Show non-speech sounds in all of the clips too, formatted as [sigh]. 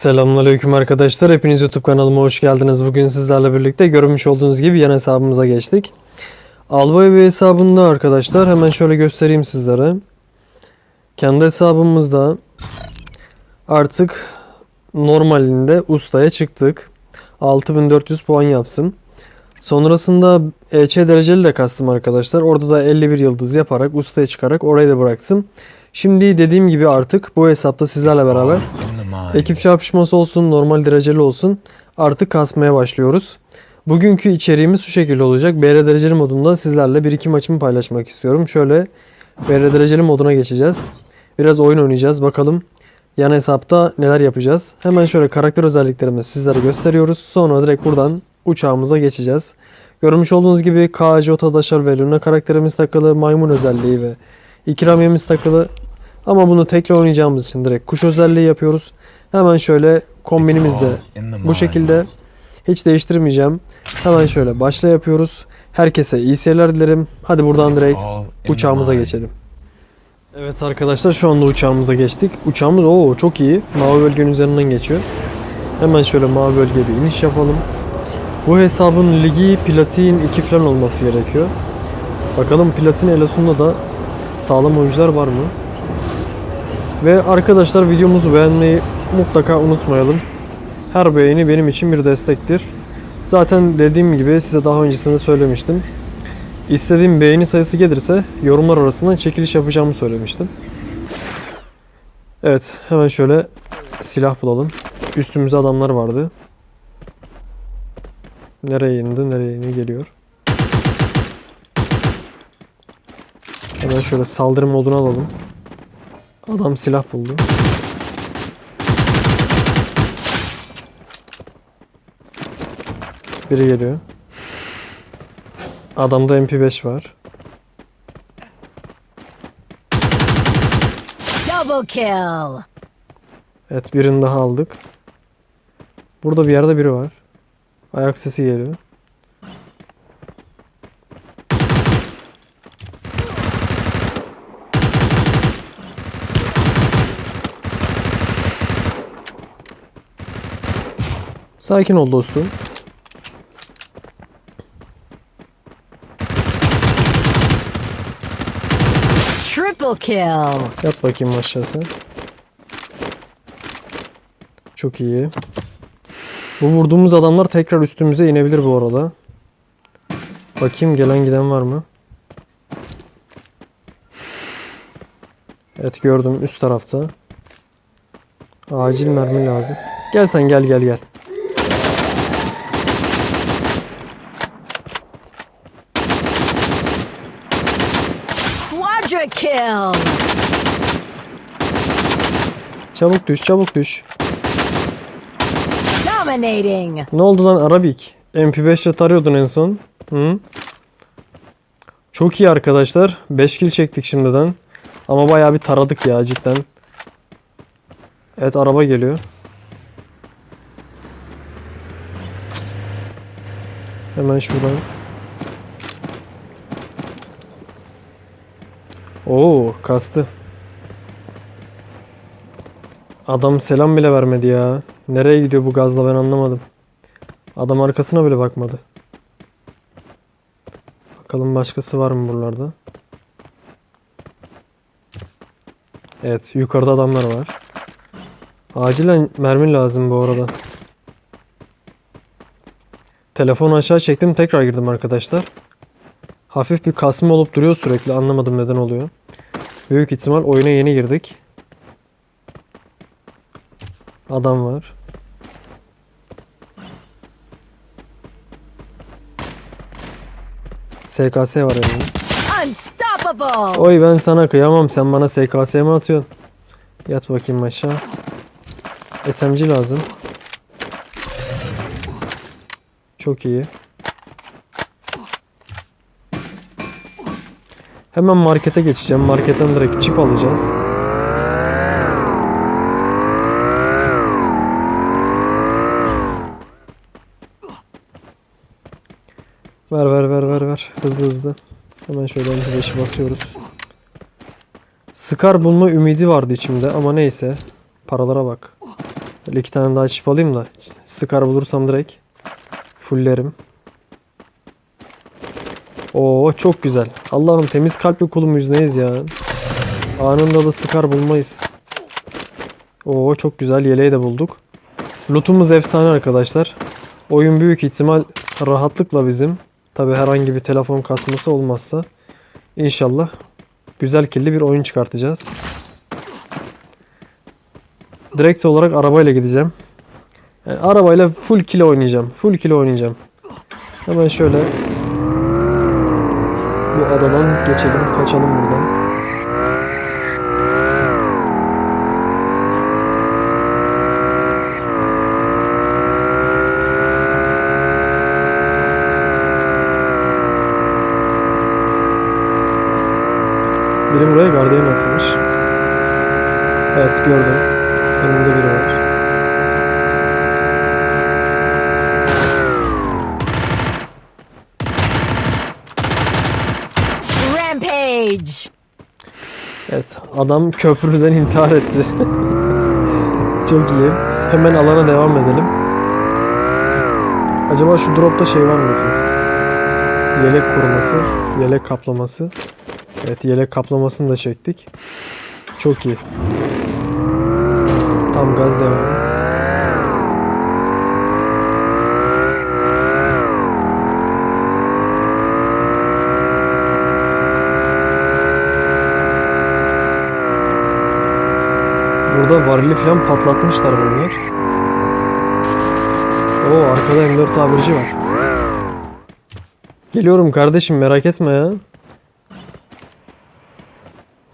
Selamünaleyküm arkadaşlar. Hepiniz YouTube kanalıma hoş geldiniz. Bugün sizlerle birlikte görmüş olduğunuz gibi yan hesabımıza geçtik. Albay bir hesabında arkadaşlar hemen şöyle göstereyim sizlere. Kendi hesabımızda artık normalinde ustaya çıktık. 6400 puan yapsın. Sonrasında EÇ dereceli de kastım arkadaşlar. Orada da 51 yıldız yaparak ustaya çıkarak orayı da bıraktım. Şimdi dediğim gibi artık bu hesapta sizlerle beraber Ekip çarpışması olsun, normal dereceli olsun artık kasmaya başlıyoruz. Bugünkü içeriğimiz şu şekilde olacak. BR dereceli modunda sizlerle bir iki maçımı paylaşmak istiyorum. Şöyle BR dereceli moduna geçeceğiz. Biraz oyun oynayacağız. Bakalım yan hesapta neler yapacağız. Hemen şöyle karakter özelliklerimi sizlere gösteriyoruz. Sonra direkt buradan uçağımıza geçeceğiz. Görmüş olduğunuz gibi KC Otadaşar ve Luna karakterimiz takılı, maymun özelliği ve ikramiyemiz takılı. Ama bunu tekli oynayacağımız için direkt kuş özelliği yapıyoruz. Hemen şöyle kombinimiz de bu şekilde. Hiç değiştirmeyeceğim. Hemen şöyle başla yapıyoruz. Herkese iyi seyirler dilerim. Hadi buradan direkt uçağımıza geçelim. Evet arkadaşlar şu anda uçağımıza geçtik. Uçağımız o çok iyi. Mavi bölgenin üzerinden geçiyor. Hemen şöyle mavi bölgeye bir iniş yapalım. Bu hesabın ligi platin 2 falan olması gerekiyor. Bakalım platin elosunda da sağlam oyuncular var mı? Ve arkadaşlar videomuzu beğenmeyi mutlaka unutmayalım. Her beğeni benim için bir destektir. Zaten dediğim gibi size daha öncesinde söylemiştim. İstediğim beğeni sayısı gelirse yorumlar arasından çekiliş yapacağımı söylemiştim. Evet hemen şöyle silah bulalım. Üstümüzde adamlar vardı. Nereye indi nereye indi geliyor. Hemen şöyle saldırı moduna alalım. Adam silah buldu. Biri geliyor. Adamda MP5 var. Double kill. Evet birini daha aldık. Burada bir yerde biri var. Ayak sesi geliyor. Sakin ol dostum. Triple kill. Yat bakayım aşağısı. Çok iyi. Bu vurduğumuz adamlar tekrar üstümüze inebilir bu arada. Bakayım gelen giden var mı? Evet gördüm üst tarafta. Acil mermi lazım. Gel sen gel gel gel. Kill. Çabuk düş çabuk düş. Dominating. Ne oldu lan Arabik? MP5 ile tarıyordun en son. Hı? Çok iyi arkadaşlar. 5 kill çektik şimdiden. Ama bayağı bir taradık ya cidden. Evet araba geliyor. Hemen şuradan. Oo kastı. Adam selam bile vermedi ya. Nereye gidiyor bu gazla ben anlamadım. Adam arkasına bile bakmadı. Bakalım başkası var mı buralarda? Evet yukarıda adamlar var. Acilen mermi lazım bu arada. Telefonu aşağı çektim tekrar girdim arkadaşlar. Hafif bir kasma olup duruyor sürekli anlamadım neden oluyor. Büyük ihtimal oyuna yeni girdik. Adam var. SKS var. Unstoppable. Oy ben sana kıyamam sen bana SKS mi atıyorsun? Yat bakayım aşağı. SMG lazım. Çok iyi. Hemen markete geçeceğim. Marketten direkt çip alacağız. Ver ver ver ver ver. Hızlı hızlı. Hemen şöyle MP5'i basıyoruz. Scar bulma ümidi vardı içimde ama neyse. Paralara bak. Böyle iki tane daha çip alayım da sıkar bulursam direkt fullerim. Oo çok güzel. Allah'ım temiz kalpli kulumuyuz neyiz ya. Anında da sıkar bulmayız. Oo çok güzel yeleği de bulduk. Lootumuz efsane arkadaşlar. Oyun büyük ihtimal rahatlıkla bizim. Tabi herhangi bir telefon kasması olmazsa. İnşallah güzel killi bir oyun çıkartacağız. Direkt olarak arabayla gideceğim. Yani arabayla full kilo oynayacağım. Full kilo oynayacağım. Hemen şöyle bu adadan geçelim, kaçalım buradan. Biri buraya gardiyan atmış. Evet gördüm. Önümde biri var. Rampage! Evet adam köprüden intihar etti. Çok iyi. Hemen alana devam edelim. Acaba şu dropta şey var mı ki? Yelek koruması, yelek kaplaması. Evet yelek kaplamasını da çektik. Çok iyi. Tam gaz devam. Burada varili falan patlatmışlar bunlar. Oo arkada M4 tabirci var. Geliyorum kardeşim merak etme ya.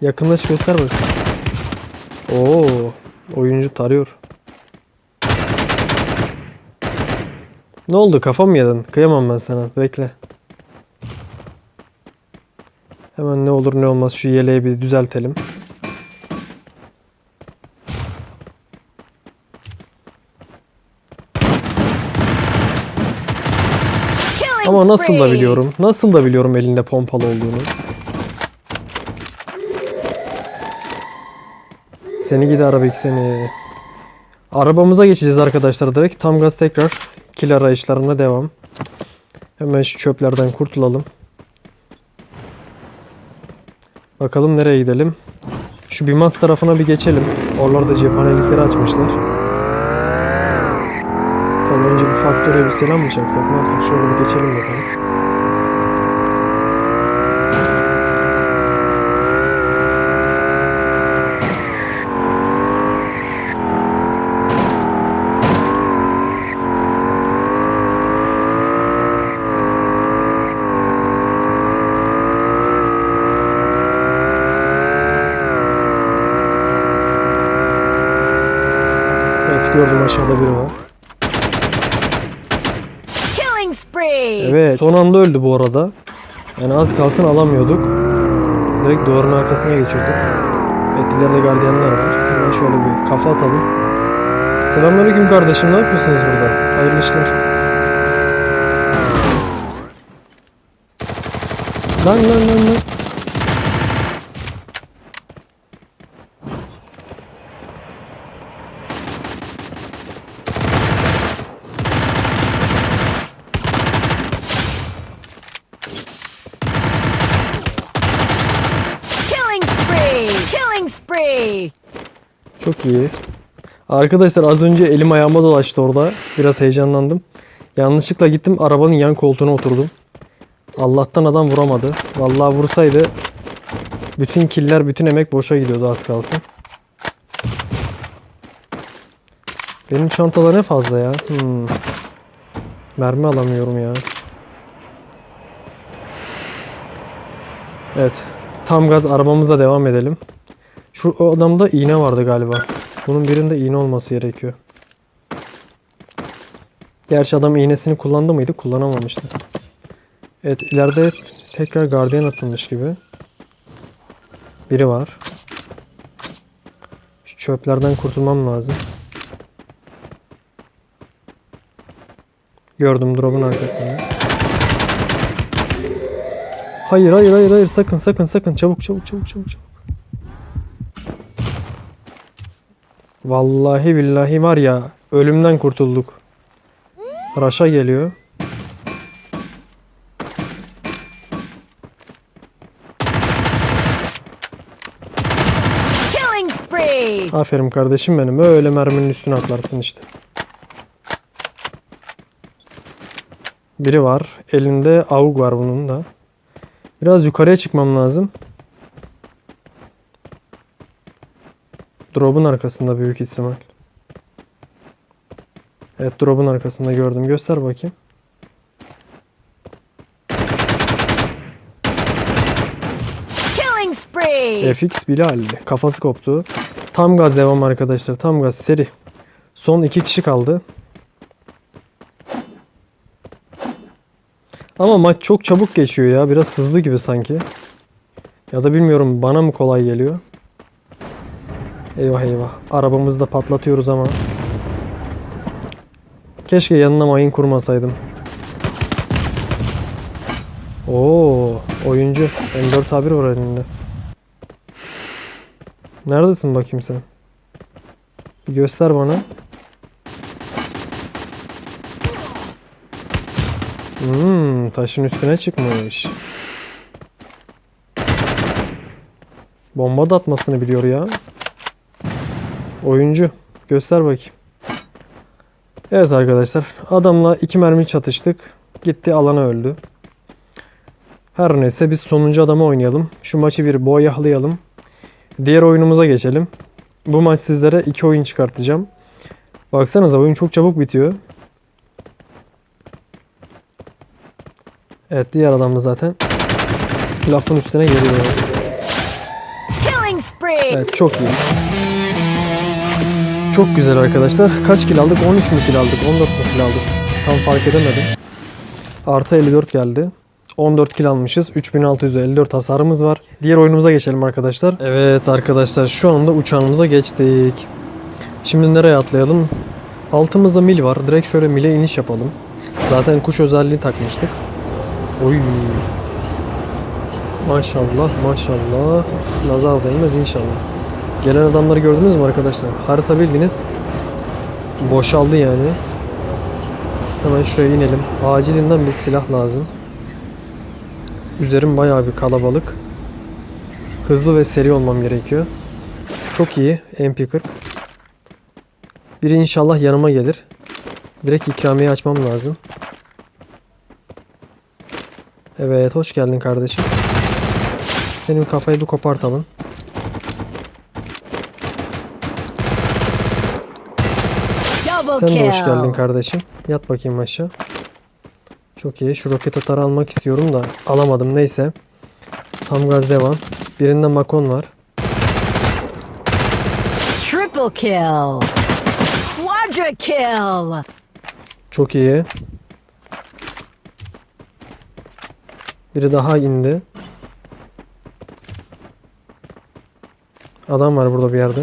Yakınlaş göster bak. Oo oyuncu tarıyor. Ne oldu kafa mı yedin? Kıyamam ben sana. Bekle. Hemen ne olur ne olmaz şu yeleği bir düzeltelim. Killing Ama nasıl da biliyorum. Nasıl da biliyorum elinde pompalı olduğunu. Seni gidi arabik seni. Arabamıza geçeceğiz arkadaşlar direkt. Tam gaz tekrar. Kill arayışlarına devam. Hemen şu çöplerden kurtulalım. Bakalım nereye gidelim. Şu Bimas tarafına bir geçelim. Oralarda cephanelikleri açmışlar. Faktöre bir selam mı çaksak ne yapsak? Şöyle bir geçelim bakalım. Gördüm aşağıda biri var. Killing spree! Evet son anda öldü bu arada. Yani az kalsın alamıyorduk. Direkt duvarın arkasına geçiyorduk. Evet ileride gardiyanlar var. Hemen şöyle bir kafa atalım. Selamünaleyküm kardeşim ne yapıyorsunuz burada? Hayırlı işler. Lan lan lan lan. Killing spree! Killing spree! Çok iyi. Arkadaşlar az önce elim ayağıma dolaştı orada. Biraz heyecanlandım. Yanlışlıkla gittim arabanın yan koltuğuna oturdum. Allah'tan adam vuramadı. Vallahi vursaydı bütün killer, bütün emek boşa gidiyordu az kalsın. Benim çantada ne fazla ya. Hmm. Mermi alamıyorum ya. Evet. Tam gaz arabamıza devam edelim. Şu adamda iğne vardı galiba. Bunun birinde iğne olması gerekiyor. Gerçi adam iğnesini kullandı mıydı? Kullanamamıştı. Evet ileride tekrar gardiyan atılmış gibi. Biri var. Şu çöplerden kurtulmam lazım. Gördüm drop'un arkasında. Hayır hayır hayır hayır sakın sakın sakın çabuk çabuk çabuk çabuk çabuk. Vallahi billahi var ya ölümden kurtulduk. Raşa geliyor. Killing spree. Aferin kardeşim benim. Öyle merminin üstüne atlarsın işte. Biri var. Elinde avuk var bunun da. Biraz yukarıya çıkmam lazım. Drop'un arkasında büyük ihtimal. Evet drop'un arkasında gördüm. Göster bakayım. Killing spree. FX Bilal kafası koptu. Tam gaz devam arkadaşlar. Tam gaz seri. Son iki kişi kaldı. Ama maç çok çabuk geçiyor ya. Biraz hızlı gibi sanki. Ya da bilmiyorum bana mı kolay geliyor. Eyvah eyvah. Arabamızı da patlatıyoruz ama. Keşke yanına mayın kurmasaydım. Oo, oyuncu. M4 A1 var elinde. Neredesin bakayım sen? Göster bana. Hmm, taşın üstüne çıkmış. Bomba da atmasını biliyor ya. Oyuncu. Göster bakayım. Evet arkadaşlar. Adamla iki mermi çatıştık. Gitti alana öldü. Her neyse biz sonuncu adamı oynayalım. Şu maçı bir boyahlayalım. Diğer oyunumuza geçelim. Bu maç sizlere iki oyun çıkartacağım. Baksanıza oyun çok çabuk bitiyor. Evet diğer adam da zaten lafın üstüne geliyor. Evet çok iyi. Çok güzel arkadaşlar. Kaç kill aldık? 13 mü kill aldık? 14 mü kill aldık? Tam fark edemedim. Artı 54 geldi. 14 kill almışız. 3654 hasarımız var. Diğer oyunumuza geçelim arkadaşlar. Evet arkadaşlar şu anda uçağımıza geçtik. Şimdi nereye atlayalım? Altımızda mil var. Direkt şöyle mile iniş yapalım. Zaten kuş özelliği takmıştık. Oy. Maşallah maşallah. Nazar değmez inşallah. Gelen adamları gördünüz mü arkadaşlar? Harita bildiğiniz boşaldı yani. Hemen şuraya inelim. Acilinden bir silah lazım. Üzerim bayağı bir kalabalık. Hızlı ve seri olmam gerekiyor. Çok iyi MP40. Biri inşallah yanıma gelir. Direkt ikramiye açmam lazım. Evet hoş geldin kardeşim. Senin kafayı bir kopartalım. Double Sen de hoş geldin kardeşim. Yat bakayım aşağı. Çok iyi. Şu roket atarı almak istiyorum da alamadım. Neyse. Tam gaz devam. Birinde makon var. Triple kill. Quadra kill. Çok iyi. Biri daha indi. Adam var burada bir yerde.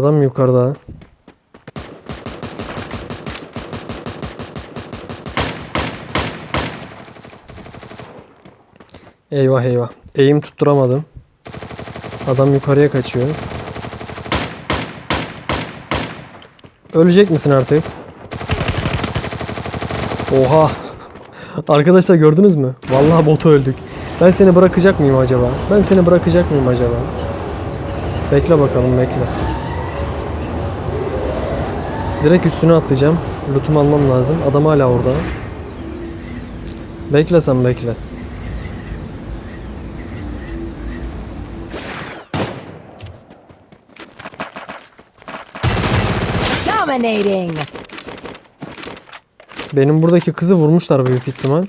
Adam yukarıda. Eyvah eyvah. Eğim tutturamadım. Adam yukarıya kaçıyor. Ölecek misin artık? Oha. [laughs] Arkadaşlar gördünüz mü? Vallahi botu öldük. Ben seni bırakacak mıyım acaba? Ben seni bırakacak mıyım acaba? Bekle bakalım bekle. Direkt üstüne atlayacağım. Lootumu almam lazım. Adam hala orada. Bekle sen bekle. Dominating. Benim buradaki kızı vurmuşlar büyük ihtimal.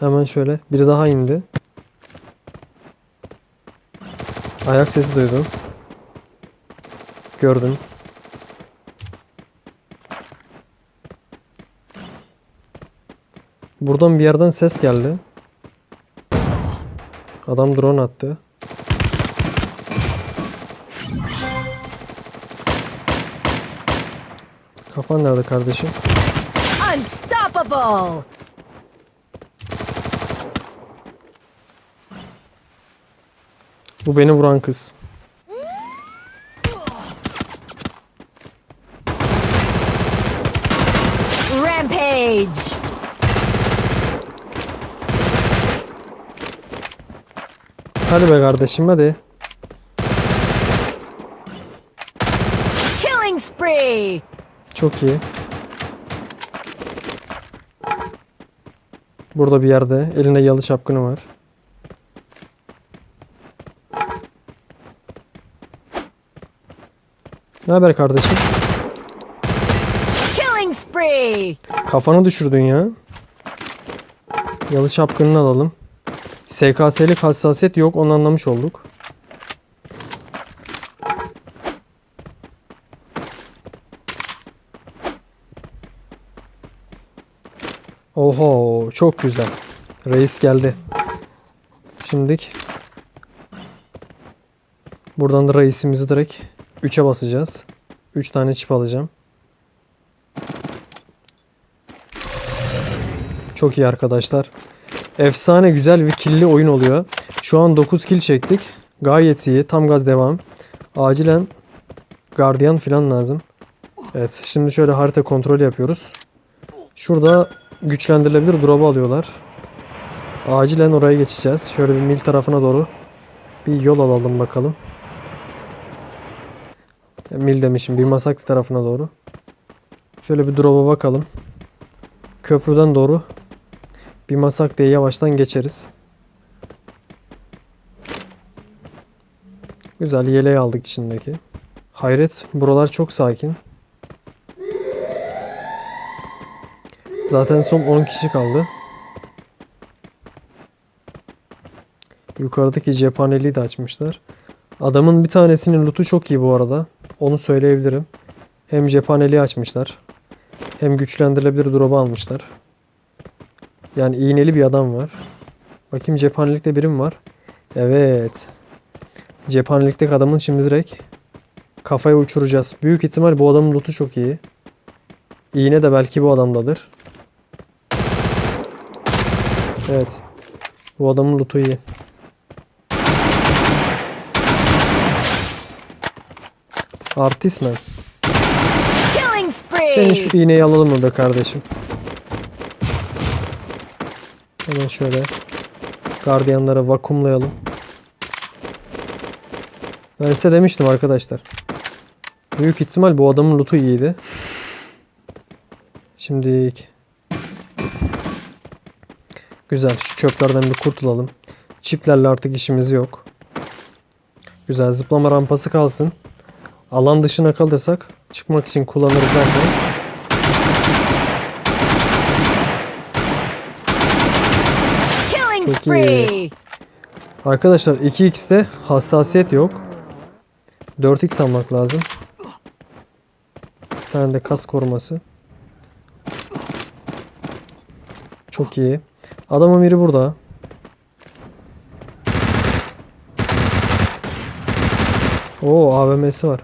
Hemen şöyle. Biri daha indi. Ayak sesi duydum. Gördüm. Buradan bir yerden ses geldi. Adam drone attı. Kafan nerede kardeşim? Unstoppable. Unstoppable! Bu beni vuran kız. Hadi be kardeşim hadi. Killing spree! Çok iyi. Burada bir yerde elinde yalı çapkını var. Ne haber kardeşim? Killing spree! Kafanı düşürdün ya. Yalı çapkınını alalım. SKS'lik hassasiyet yok onu anlamış olduk. Oho çok güzel. Reis geldi. Şimdik buradan da reisimizi direkt 3'e basacağız. 3 tane çip alacağım. Çok iyi arkadaşlar. Efsane güzel bir killi oyun oluyor. Şu an 9 kill çektik. Gayet iyi. Tam gaz devam. Acilen gardiyan falan lazım. Evet. Şimdi şöyle harita kontrolü yapıyoruz. Şurada güçlendirilebilir drop'u alıyorlar. Acilen oraya geçeceğiz. Şöyle bir mil tarafına doğru bir yol alalım bakalım. Mil demişim. Bir masaklı tarafına doğru. Şöyle bir drop'a bakalım. Köprüden doğru bir masak diye yavaştan geçeriz. Güzel yeleği aldık içindeki. Hayret buralar çok sakin. Zaten son 10 kişi kaldı. Yukarıdaki cephaneliği de açmışlar. Adamın bir tanesinin lootu çok iyi bu arada. Onu söyleyebilirim. Hem cephaneliği açmışlar. Hem güçlendirilebilir drop'u almışlar. Yani iğneli bir adam var. Bakayım cephanelikte birim var. Evet. Cephanelikteki adamın şimdi direkt kafaya uçuracağız. Büyük ihtimal bu adamın lootu çok iyi. İğne de belki bu adamdadır. Evet. Bu adamın lootu iyi. Artist mi? Senin şu iğneyi alalım mı be kardeşim? Hemen şöyle gardiyanlara vakumlayalım. Ben size demiştim arkadaşlar. Büyük ihtimal bu adamın lootu iyiydi. Şimdi Güzel şu çöplerden bir kurtulalım. Çiplerle artık işimiz yok. Güzel zıplama rampası kalsın. Alan dışına kalırsak çıkmak için kullanırız zaten. Killing Çok iyi. Arkadaşlar 2x'te hassasiyet yok. 4x almak lazım. Bir tane de kas koruması. Çok iyi. Adamın biri burada. Oo AVM'si var.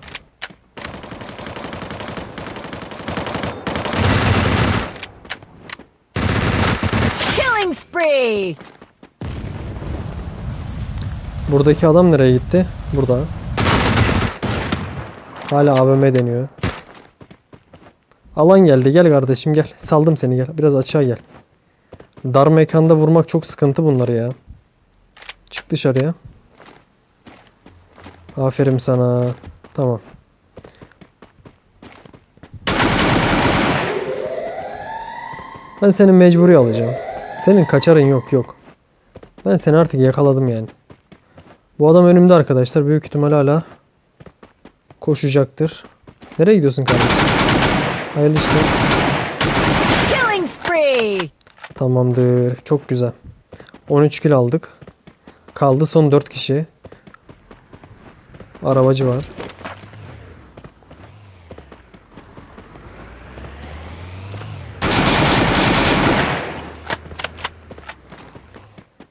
Killing spree! Buradaki adam nereye gitti? Burada. Hala AVM deniyor. Alan geldi. Gel kardeşim gel. Saldım seni gel. Biraz açığa gel. Dar mekanda vurmak çok sıkıntı bunları ya. Çık dışarıya. Aferin sana. Tamam. Ben seni mecburi alacağım. Senin kaçarın yok yok. Ben seni artık yakaladım yani. Bu adam önümde arkadaşlar. Büyük ihtimal hala koşacaktır. Nereye gidiyorsun kardeşim? Hayırlı işler. Killing spree! Tamamdır. Çok güzel. 13 kill aldık. Kaldı son 4 kişi. Arabacı var.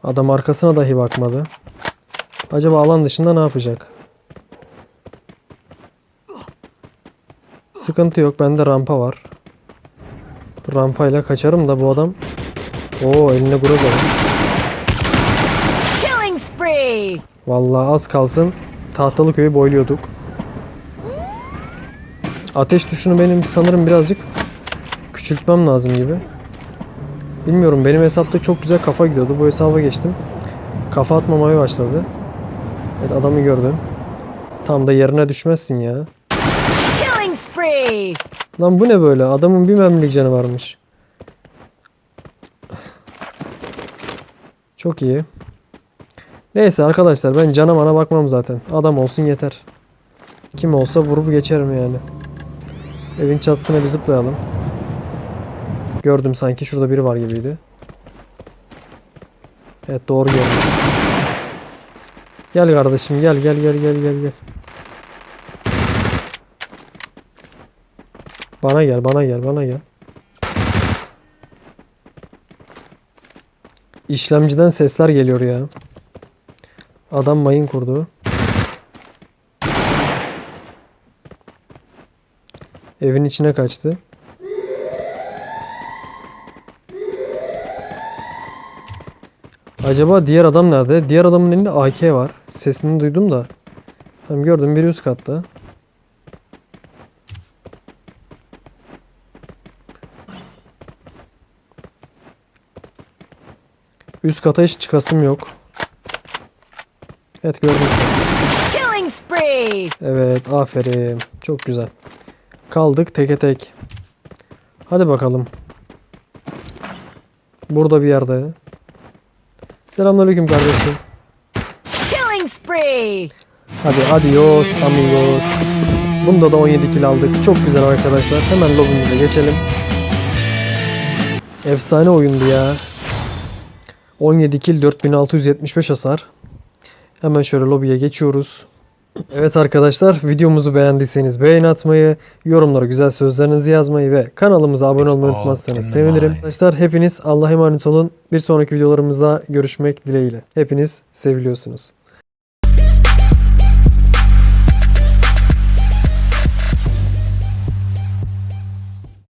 Adam arkasına dahi bakmadı. Acaba alan dışında ne yapacak? Sıkıntı yok. Bende rampa var. Rampayla kaçarım da bu adam. Oo var. Killing spree! Vallahi az kalsın tahtalı köyü boyluyorduk. Ateş tuşunu benim sanırım birazcık küçültmem lazım gibi. Bilmiyorum benim hesapta çok güzel kafa gidiyordu. Bu hesaba geçtim. Kafa atmamaya başladı. Evet adamı gördüm. Tam da yerine düşmezsin ya. Killing spree! Lan bu ne böyle? Adamın bir mermilik canı varmış. Çok iyi. Neyse arkadaşlar ben cana mana bakmam zaten. Adam olsun yeter. Kim olsa vurup geçerim yani. Evin çatısına bir zıplayalım. Gördüm sanki şurada biri var gibiydi. Evet doğru gördüm. Gel kardeşim gel gel gel gel gel gel. Bana gel, bana gel, bana gel. İşlemciden sesler geliyor ya. Adam mayın kurdu. Evin içine kaçtı. Acaba diğer adam nerede? Diğer adamın elinde AK var. Sesini duydum da. Tamam gördüm biri üst katta. Üst kata hiç çıkasım yok. Evet gördüm seni. Killing spree! Evet aferin. Çok güzel. Kaldık teke tek. Hadi bakalım. Burada bir yerde. Selamünaleyküm kardeşim. Killing spree! Hadi adios amigos. Bunda da 17 kill aldık. Çok güzel arkadaşlar. Hemen lobimize geçelim. Efsane oyundu ya. 17 kill 4675 hasar. Hemen şöyle lobiye geçiyoruz. Evet arkadaşlar videomuzu beğendiyseniz beğeni atmayı, yorumlara güzel sözlerinizi yazmayı ve kanalımıza abone olmayı unutmazsanız sevinirim. Arkadaşlar hepiniz Allah'a emanet olun. Bir sonraki videolarımızda görüşmek dileğiyle. Hepiniz seviliyorsunuz.